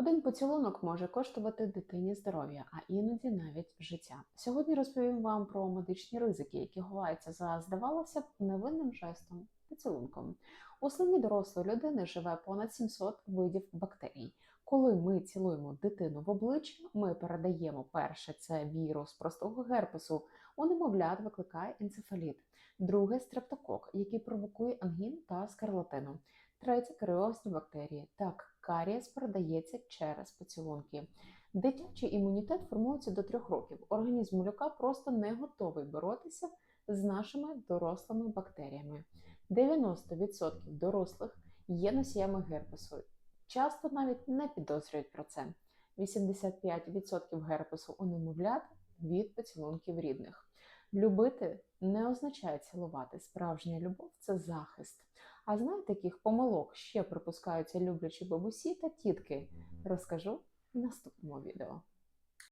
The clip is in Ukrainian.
Один поцілунок може коштувати дитині здоров'я, а іноді навіть життя. Сьогодні розповім вам про медичні ризики, які ховаються за, здавалося б, невинним жестом поцілунком. У слині дорослої людини живе понад 700 видів бактерій. Коли ми цілуємо дитину в обличчя, ми передаємо перше це вірус простого герпесу. У немовлят викликає енцефаліт, друге стрептокок, який провокує ангін та скарлатину. Третє каріозні бактерії. Так, карієс передається через поцілунки. Дитячий імунітет формується до трьох років. Організм малюка просто не готовий боротися з нашими дорослими бактеріями. 90% дорослих є носіями герпесу. Часто навіть не підозрюють про це. 85% герпесу у немовлят від поцілунків рідних. Любити не означає цілувати. Справжня любов це захист. А знаєте, яких помилок ще припускаються люблячі бабусі та тітки? Розкажу в наступному відео.